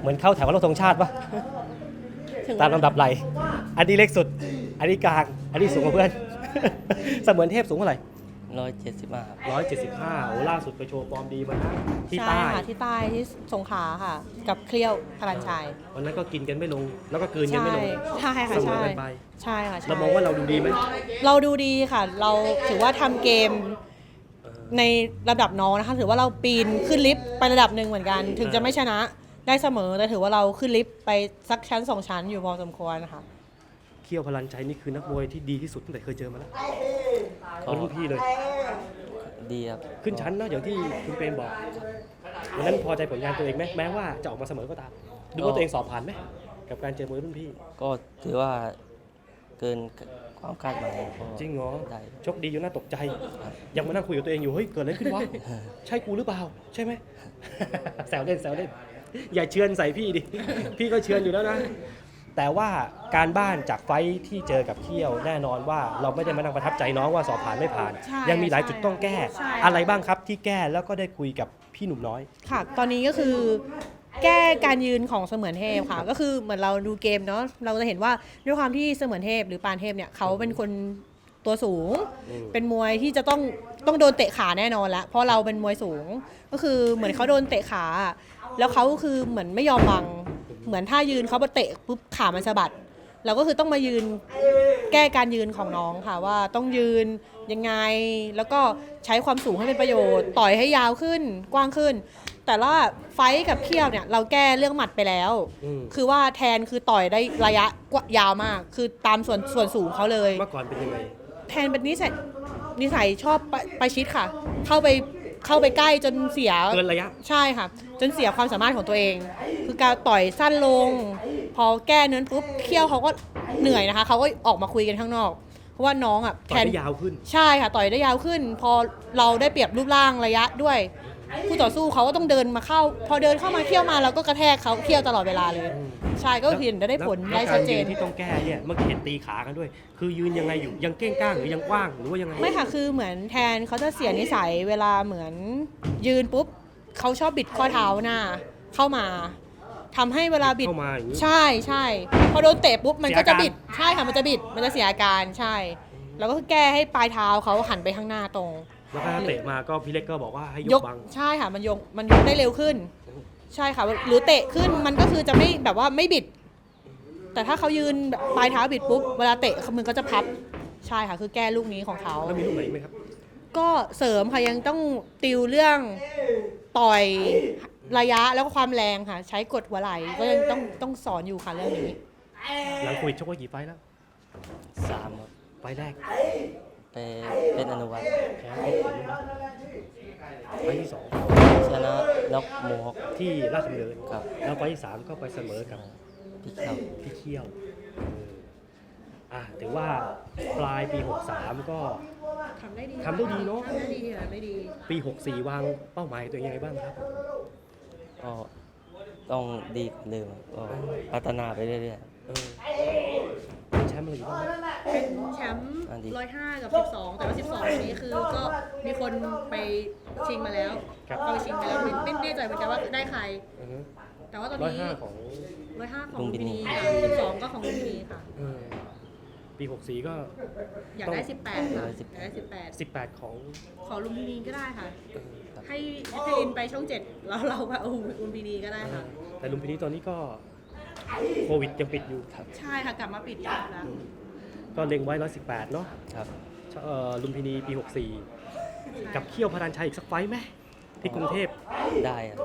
เหมือนเข้าแถวรถธงชาติปะถึงตามลำดับไหลอันนี้เล็กสุด อันนี้กลาง อันนี้สูงกว่าเพื่อน เสมือนเทพสูงเท่าไหร่ร้อยเจ็ดสิบห้าครับร้อยเจ็ดสิบห้าโอ้ล่าสุดไปโชว์ฟอร์มดีมานะที่ใช่ใต้ค่ะที่ใต้ที่สงขลาค่ะ กับเคลี้ยวพลันชัยวันนั้นก็กินกันไม่ลง แล้วก็กลืนกันใช่ไม่ลงใช่ค่ะเสมอใช่กันไปใช่ค่ะใช่เรามองว่าเราดูดีไหมเราดูดีค่ะ เราถือว่าทำเกมเออในระดับน้องนะคะถือว่าเราปีนขึ้นลิฟต์ไประดับหนึ่งเหมือนกัน ถึงจะไม่ชนะ ได้เสมอแต่ถือว่าเราขึ้นลิฟต์ไปสักชั้นสองชั้นอยู่พอสมควรนะคะเคี่ยวพลันใจนี่คือนักมวยที่ดีที่สุดตั้งแต่เคยเจอมาแล้วก็รุ่นพี่เลย ดีครับขึ้นชั้นเนอะอย่างที่คุณเปรมบอกวันนั้นพอใจผลงานตัวเองไหมแม้ว่าจะออกมาเสมอก็ตามดูว่าตัวเองสอบผ่านไหมกับการเจอมวยรุ่นพี่ ก็ถือว่าเกินความคาดหมายก็จริงเหรอได้ชกดีอยู่น่าตกใจ ครับ ยังมานั่งคุยกับตัวเองอยู่ เฮ้ย เกิดอะไรขึ้นวะ ใช่กูหรือเปล่า ใช่ไหม แซวเล่นแซวเล่น อย่าเชือนใส่พี่ดิ พี่ก็เชือนอยู่แล้วนะ แต่ว่าการบ้านจากไฟท์ที่เจอกับเขี้ยวแน่นอนว่าเราไม่ได้มานั่งประทับใจน้องว่าสอบผ่านไม่ผ่าน ใช่ยังมีหลายใช่จุดต้องแก้ ใช่ อะไรบ้างครับที่แก้แล้วก็ได้คุยกับพี่หนุ่มน้อย ค่ะ ตอนนี้ก็คือแก้การยืนของเสมือนเทพค่ะ ก็คือเหมือนเราดูเกมเนาะ เราจะเห็นว่าด้วยความที่เสมือนเทพหรือปานเทพเนี่ยเขาเป็นคนตัวสูง อืม เป็นมวยที่จะต้องต้องโดนเตะขาแน่นอนแล้วเพราะเราเป็นมวยสูง ก็คือเหมือนเขาโดนเตะขา แล้วเขาคือเหมือนไม่ยอมบัง เหมือนถ้ายืนเขามาเตะปุ๊บขามันสะบัด เราก็คือต้องมายืนแก้การยืนของน้องค่ะว่าต้องยืนยังไง แล้วก็ใช้ความสูงให้เป็นประโยชน์ ต่อยให้ยาวขึ้นกว้างขึ้น แต่ว่าไฟท์กับเขี้ยวเนี่ยเราแก้เรื่องหมัดไปแล้ว อืมคือว่าแทนคือต่อยได้ระยะกว่ายาวมาก คือตามส่วนส่วนสูงเขาเลย เมื่อก่อนเป็นยังไง แทนเป็นนิสัยนิสัยชอบไปไปชิดค่ะ เข้าไป เข้าไปใกล้จนเสียเกินระยะ ใช่ค่ะ จนเสียความสามารถของตัวเอง คือการต่อยสั้นลง พอแก้เนื้อปุ๊บเคี้ยวเขาก็เหนื่อยนะคะเขาก็ออกมาคุยกันข้างนอก เพราะว่าน้องอะต่อยได้ยาวขึ้น ใช่ค่ะ ต่อยได้ยาวขึ้น พอเราได้เปรียบรูปร่างระยะด้วย ผู้ต่อสู้เขาก็ต้องเดินมาเข้า พอเดินเข้ามาเคี่ยวมาเราก็กระแทกเขาเคี่ยวตลอดเวลาเลยอืมใช่ก็เห็นได้ผลแวได้ชัดเจกนรยืที่ต้องแก้เนี่ยเมื่อกี้เห็นตีขากันด้วย คือยืนยังไงอยู่ยังเก้งก้างหรือยังกว้างหรือว่ายังไงไม่ค่ะคือเหมือนแทนเขาจะเสียนิสัยเวลาเหมือนยืนปุ๊บเขาชอบบิดข้อเท้าหน้าเข้ามาทำให้เวลาบิดเข้ามาอย่างนี้ ใช่ใช่พอโดนเตะปุ๊บมันก็เสียจะอาการบิดใช่ค่ะมันจะบิดมันจะเสียอาการใช่ แล้วก็แก้ให้ปลายเท้าเขาหันไปข้างหน้าตรง แล้วก็เตะมาก็พี่เล็กก็บอกว่าให้ยยกกบัง ใช่ค่ะมันยกมันยกได้เร็วขึ้น ใช่ค่ะ หรือเตะขึ้นมันก็คือจะไม่แบบว่าไม่บิด แต่ถ้าเขายืนแบบปลายเท้าบิดปุ๊บเวลาเตะมือก็จะพับใช่ค่ะ คือแก้ลูกนี้ของเขา แล้วมีลูกไหนอีกไหมครับ ก็เสริมค่ะยังต้องติวเรื่องต่อยระยะแล้วก็ความแรงค่ะ ใช้กดหัวไหล่ก็ยังต้องต้องสอนอยู่ค่ะเรื่องนี้ หลังโคุยชกไว้กี่ไฟล์แล้ว สามครับไฟล์แรกไป เป็นอนุวัตแพ้ที่ผลนะไฟล์ที่สองชนะน็อกโมฮอกที่ราชดำเนินกับ แล้วไฟล์ที่สามก็ไปเสมอกับพี่เข้าพี่เคี่ยวเอออะถือว่าปลายปี 63 ก็ ทำได้ดีทำได้ดีเนอะ ทำได้ดีค่ะได้ดี ปี 64 วางเป้าหมายตัวเองยังไงบ้างครับ ก็ต้องดีกว่าเดิมก็พัฒนาไปเรื่อยเออ ดีร้อยห้ากับ12แต่ว่า12นี้คือก็มีคนไปชิงมาแล้วครับ เอาไปชิงไปแล้วไม่ไม่แน่ใจเหมือนกันว่าได้ใคร อือฮึแต่ว่าตอนร้อยนี้ห้าของ ร้อยห้าของลุลุงมพิพินีนีค่ะ12ก็ของลุมพินีค่ะ เออปี 64 ก็ อยากได้18ค่ะอยากได้18 ของ18ของลุมพินีก็ได้ค่ะ เออให้ให้ลินไปช่องเจ็ดแล้วเราไปเอาลุมพินีก็ได้ค่ะ แต่ลุมพินีตอนนี้ก็โควิดยังปิดอยู่ ใช่ค่ะกลับมาปิดอีกแล้ว ก็เล็งไว้ 118 เนาะๆครับเอ่อลุมพินีปี 64 กับเขี้ยวพรันชัยอีกสักไฟต์ไหมที่กรุงเทพได้ครับ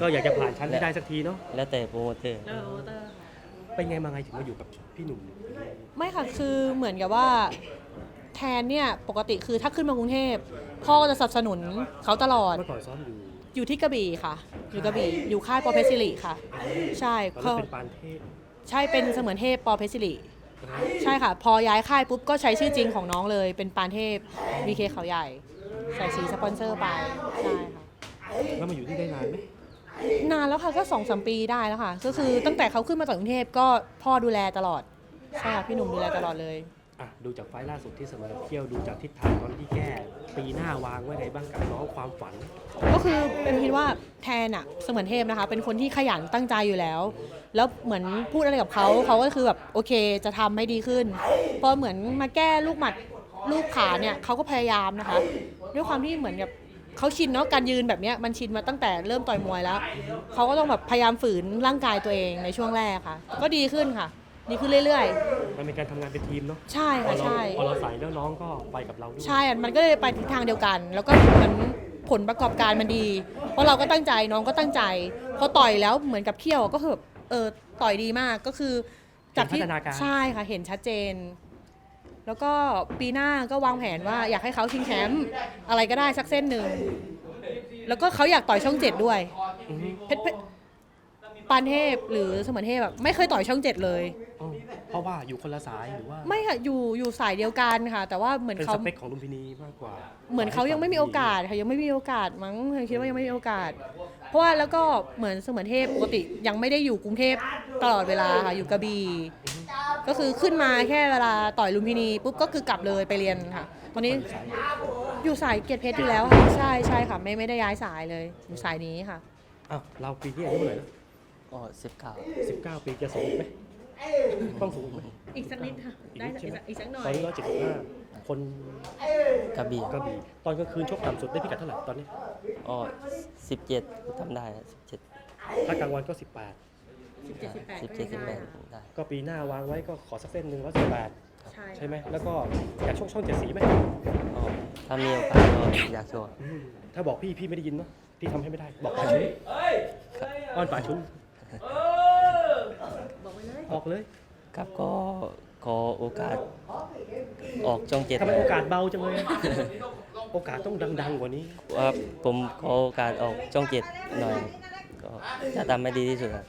ก็อยากจะผ่านชั้นให้ได้สักทีเนาะแล้วแต่โปรโมเตอร์ เออโอเตอร์ค่ะเป็นไงมาไงถึงมาอยู่กับพี่หนุ่มไม่ค่ะคือเหมือนกับว่าแทนเนี่ยปกติคือถ้าขึ้นมากรุงเทพพ่อก็จะสนับสนุนเขาตลอด เมื่อก่อนซ้อมอยู่อยู่ที่กระบี่ค่ะ อยู่กระบี่อยู่ค่ายปอเพชรสิริค่ะ ใช่ตอนเขานั้นเป็นปานเทพ ใช่เป็นเสมือนเทพปอเพชรสิรินะฮะใช่ค่ะ พอย้ายค่ายปุ๊บก็ใช้ชื่อจริงของน้องเลย เป็นปานเทพ VK เขาใหญ่ ใส่สีสปอนเซอร์ไปใช่ค่ะ แล้วมาอยู่ที่ได้นานไหมนานแล้วค่ะก็สองสามปีได้แล้วค่ะ ก็คือตั้งแต่เขาขึ้นมาจากกรุงเทพก็พ่อดูแลตลอด ใช่ค่ะพี่หนุ่มดูแลตลอดเลย อะดูจากไฟล์ล่าสุดที่เสมอกับเที่ยวดูจากทิศทางตอนที่แก้ปีหน้าวางไว้ไงบ้างกับน้องความฝัน ก็คือเป็นคิดว่าแทนอะเสมือนเทพนะคะ เป็นคนที่ขยันตั้งใจอยู่แล้ว แล้วเหมือนพูดอะไรกับเขาเขาก็คือแบบโอเคจะทำให้ดีขึ้น พอเหมือนมาแก้ลูกหมัดลูกขาเนี่ยเขาก็พยายามนะคะ ด้วยความที่เหมือนกับเขาชินเนาะการยืนแบบเนี้ยมันชินมาตั้งแต่เริ่มต่อยมวยแล้วเขาก็ต้องแบบพยายามฝืนร่างกายตัวเองในช่วงแรกค่ะ ก็ดีขึ้นค่ะ ดีขึ้นเรื่อยมันเป็นการทำงานเป็นทีมเนาะๆใช่พอค่ะเราใช่พอเราใส่แล้วน้องก็ไปกับเราด้วยใช่มันก็เลยไปทิศทางเดียวกัน แล้วก็เหมือนผลประกอบการมันดี เพราะเราก็ตั้งใจน้องก็ตั้งใจ พอต่อยแล้วเหมือนกับเขี้ยวก็คือแบบ เออต่อยดีมากก็คือจากที่เห็นพัฒนาการ ใช่ค่ะเห็นชัดเจน แล้วก็ปีหน้าก็วางแผนว่าอยากให้เขาชิงแชมป์อะไรก็ได้สักเส้นหนึ่ง แล้วก็เขาอยากต่อยช่องเจ็ดด้วยอือฮึเพชรเพชรปานเทพหรือเสมือนเทพแบบไม่เคยต่อยช่องเจ็ดเลย อ๋อ เพราะว่าอยู่คนละสายหรือว่าไม่ค่ะอยู่อยู่สายเดียวกันค่ะ แต่ว่าเหมือนเป็นเขาสเปคของลุมพินีมากกว่าเหมือนเขายังไม่มีโอกาสค่ะยังไม่มีโอกาสมั้งคิดว่ายังไม่มีโอกาส เพราะว่าแล้วก็เหมือนเสมือนเทพปกติยังไม่ได้อยู่กรุงเทพตลอดเวลาค่ะอยู่กระบี่ก็คือขึ้นมาแค่เวลาต่อยลุมพินีปุ๊บก็คือกลับเลยไปเรียนค่ะ ตอนนี้อยู่สายเกียรติเพชรอยู่แล้วค่ะใช่ใช่ค่ะไม่ไม่ได้ย้ายสายเลยอยู่สายนี้ค่ะ อ้าวเราปีนี้อายุเท่าไหร่นะก็สิบเก้าสิบเก้าปีจะสูงไหม ต้องสูงไหมอีกสักนิดค่ะอีกนิดใช่ไหมอีกสักหน่อตอนนี้ร้อยเจ็ดสิบห้าคนกระบี่กระบี่ตอนกลางคืนชกต่ำสุดได้พิกัดเท่าไหร่ตอนนี้ก็สิบเจ็ดทำได้สิบเจ็ดถ้ากลางวันก็สิบแปดสิบเจ็ดสิบแปดสิบเจ็ดสิบแปดได้ ก็ปีหน้าวางไว้ก็ขอสักเส้นหนึ่งร้อยสิบแปดใช่ใช่ไหมแล้วก็อยากชกช่องเจ็ดสีไหมก็ถ้ามีโอกาสก็อยากโชว์อืมถ้าบอกพี่พี่ไม่ได้ยินเนาะพี่ทำให้ไม่ได้บอกป่าชุนอ้อนป่าชุนบ อกไปเลยออกเลยครับก็ขอโอกาสออกช่องเจ็ดทำไมโอกาสเบาจังเลยอะโอกาสต้องดัง ๆ กว่านี้ว่าผมขอโอกาสออกช่องเจ็ดหน่อยก็จะทำให้ดีที่สุดครับ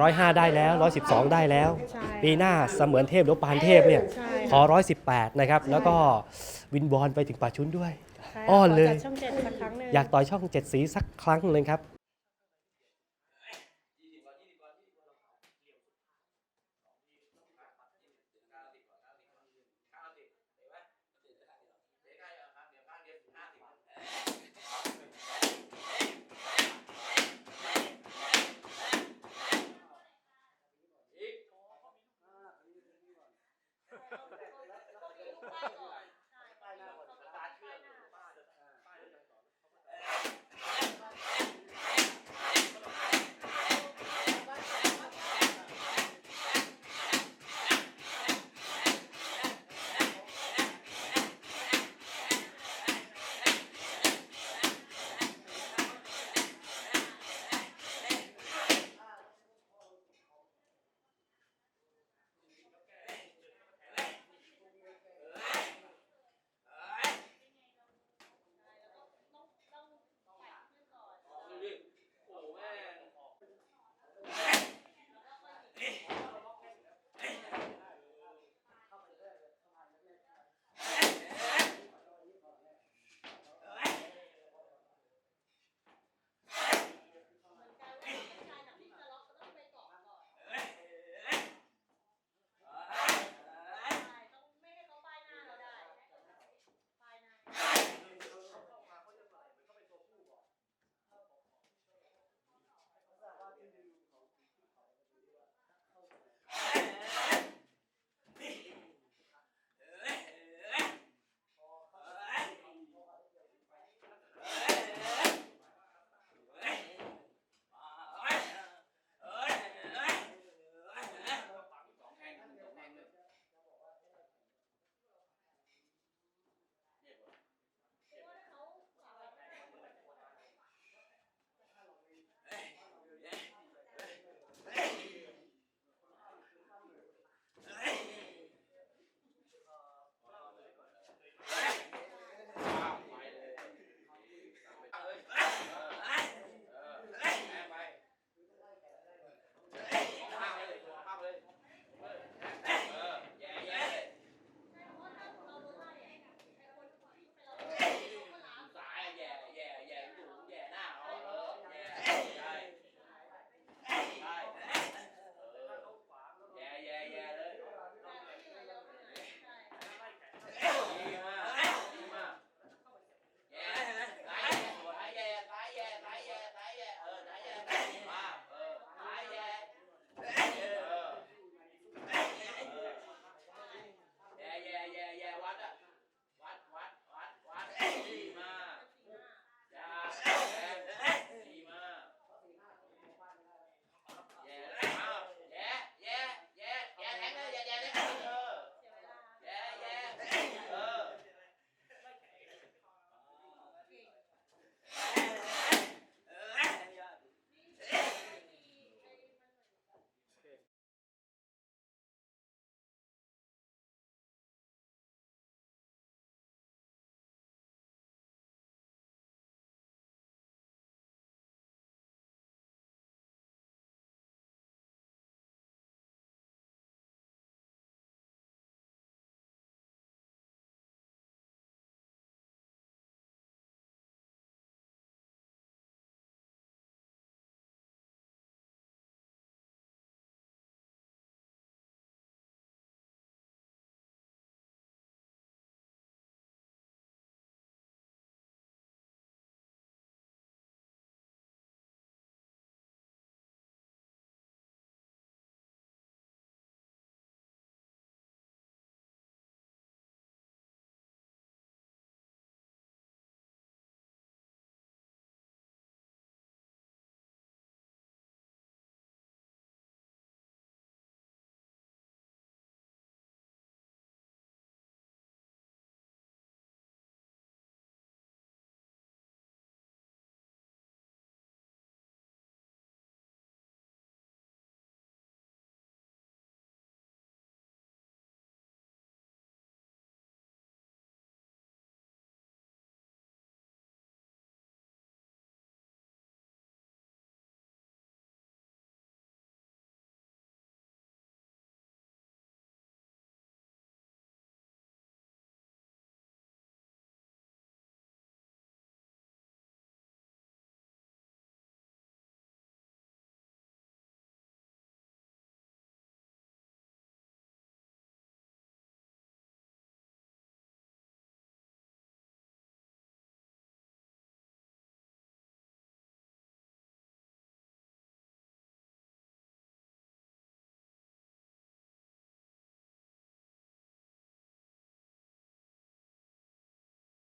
ร้อยห้าได้แล้วร้อยสิบสองได้แล้ว ใช่ปีหน้าเสมือนเทพหรือปานเทพเนี่ยใช่ขอร้อยสิบแปดนะครับแล้วก็วินบอลไปถึงป่าชุนด้วยใช่อ้อนเลยขจัดช่องเจ็ดสักครั้งหนึ่งอยากต่อยช่องเจ็ดสีสักครั้งหนึ่งครับ